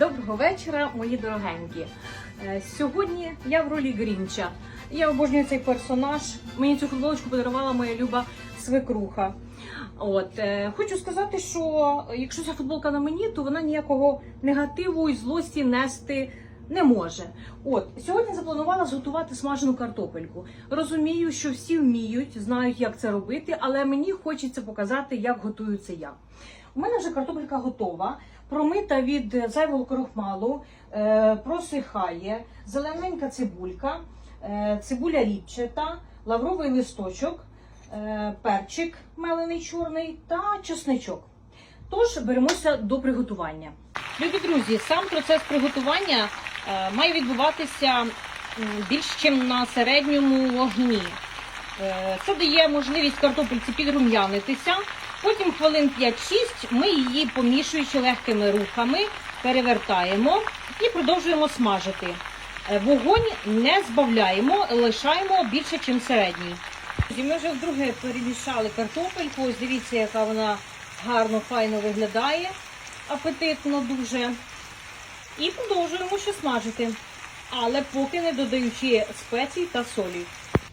Доброго вечора, мої дорогенькі. Е, Сьогодні я в ролі Грінча. Я обожнюю цей персонаж. Мені цю футболочку подарувала моя люба свекруха. От е, хочу сказати, що якщо ця футболка на мені, то вона ніякого негативу і злості нести не може. От сьогодні запланувала зготувати смажену картопельку. Розумію, що всі вміють, знають, як це робити, але мені хочеться показати, як готую це я. У мене вже картопелька готова, промита від зайвого крохмалу, е, просихає, зелененька цибулька, е, цибуля ріпчата, лавровий листочок, е, перчик мелений чорний та чесничок. Тож беремося до приготування. Любі друзі, сам процес приготування має відбуватися більш ніж на середньому вогні. Е, Це дає можливість картопельці підрум'янитися. Потім хвилин 5-6 ми її, помішуючи легкими рухами, перевертаємо і продовжуємо смажити. Е, Вогонь не збавляємо, лишаємо більше, ніж середній. Ми вже вдруге перемішали картопельку. Ось дивіться, яка вона гарно, файно виглядає, апетитно дуже. І продовжуємо ще смажити, але поки не додаючи спецій та солі.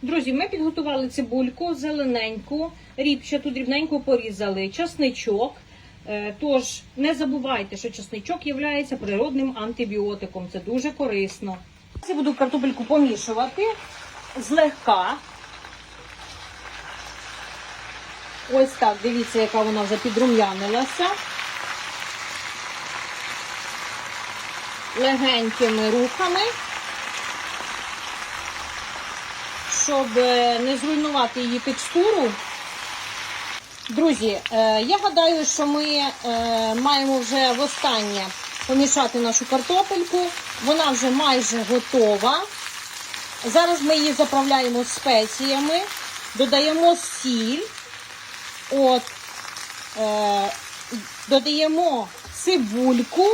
Друзі, ми підготували цибульку зелененьку, ріпчату дрібненько порізали, часничок. Е, Тож не забувайте, що часничок є природним антибіотиком. Це дуже корисно. Я буду картопельку помішувати злегка. Ось так, дивіться, яка вона вже підрум'янилася. Легенькими рухами, щоб е, не зруйнувати її текстуру. Друзі, е, я гадаю, що ми е, маємо вже востаннє помішати нашу картопельку. Вона вже майже готова. Зараз ми її заправляємо спеціями, додаємо сіль. От, е, додаємо цибульку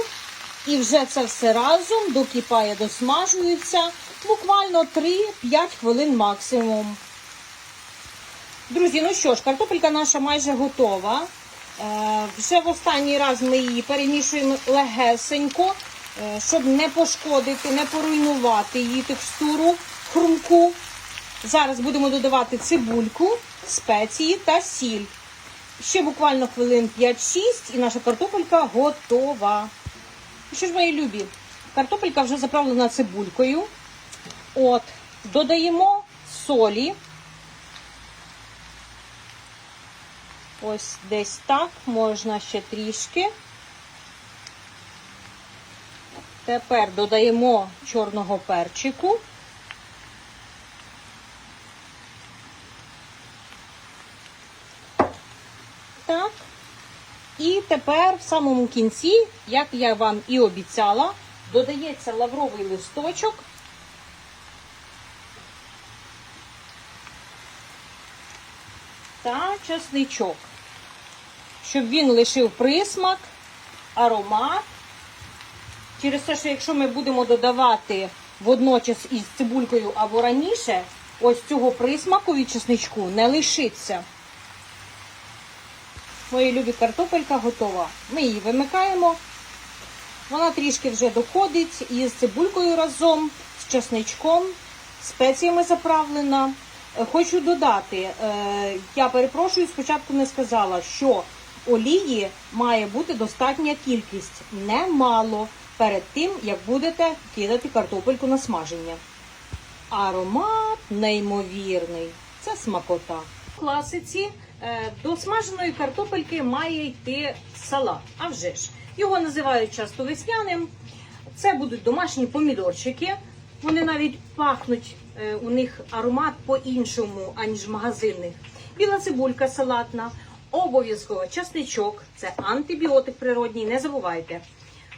і вже це все разом докипає, досмажується буквально 3-5 хвилин максимум. Друзі, ну що ж, картопелька наша майже готова. Е, вже в останній раз ми її перемішуємо легесенько, е, щоб не пошкодити, не поруйнувати її текстуру хрумку. Зараз будемо додавати цибульку, спеції та сіль. Ще буквально хвилин 5-6 і наша картопелька готова. Що ж, мої любі, картопелька вже заправлена цибулькою. От, додаємо солі. Ось десь так, можна ще трішки. Тепер додаємо чорного перчику. Так. І тепер в самому кінці, як я вам і обіцяла, додається лавровий листочок. Та часничок, щоб він лишив присмак, аромат. Через те, що якщо ми будемо додавати водночас із цибулькою або раніше, ось цього присмаку від часничку не лишиться. Мої любі картопелька готова. Ми її вимикаємо. Вона трішки вже доходить із цибулькою разом, з чесничком, спеціями заправлена. Е, Хочу додати, е, я перепрошую, спочатку не сказала, що олії має бути достатня кількість, немало, перед тим, як будете кидати картопельку на смаження. Аромат неймовірний. Це смакота. В класиці до смаженої картопельки має йти салат. А вже ж. Його називають часто весняним. Це будуть домашні помідорчики. Вони навіть пахнуть, е, у них аромат по-іншому, аніж магазинних. Біла цибулька салатна, обов'язково часничок, це антибіотик природній, не забувайте.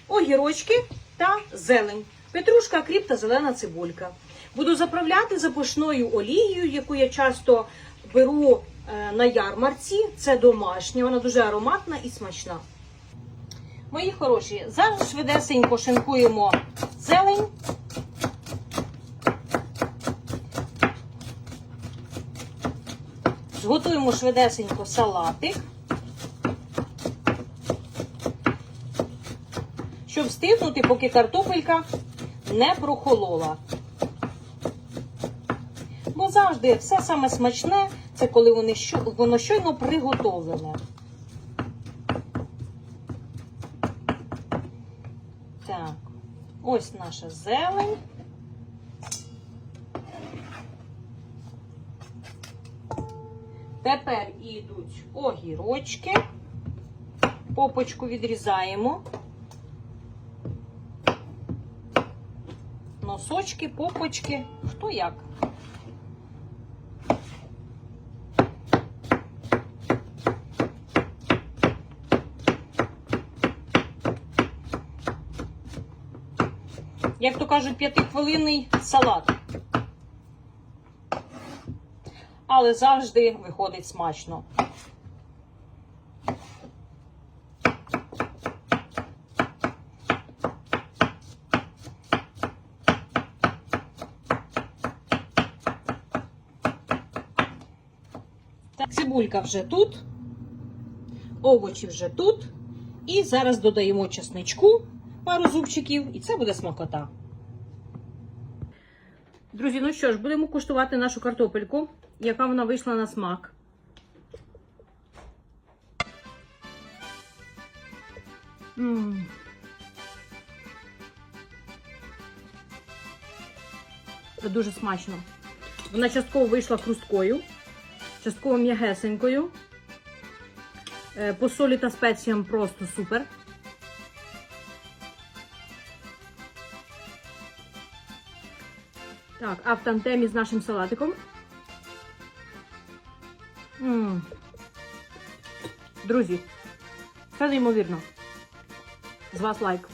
Огірочки та зелень. Петрушка, кріп та зелена цибулька. Буду заправляти запашною олією, яку я часто беру е, на ярмарці. Це домашня, вона дуже ароматна і смачна. Мої хороші, зараз швидесенько шинкуємо зелень. Зготуємо швидесенько салатик. щоб встигнути, поки картопелька не прохолола. Бо завжди все саме смачне це коли вони що- воно щойно приготовлене. Так, ось наша зелень. Тепер йдуть огірочки. Попочку відрізаємо. Носочки, попочки, хто як. Як то кажуть, п'ятихвилинний салат. Але завжди виходить смачно. Цибулька вже тут, овочі вже тут. І зараз додаємо чесничку, пару зубчиків, і це буде смакота. Друзі, ну що ж, будемо куштувати нашу картопельку, яка вона вийшла на смак. Це дуже смачно. Вона частково вийшла хрусткою, частково м'ягесенькою. Е, По солі та спеціям просто супер. Так, а в тандемі з нашим салатиком. м Друзі, це неймовірно. З вас лайк.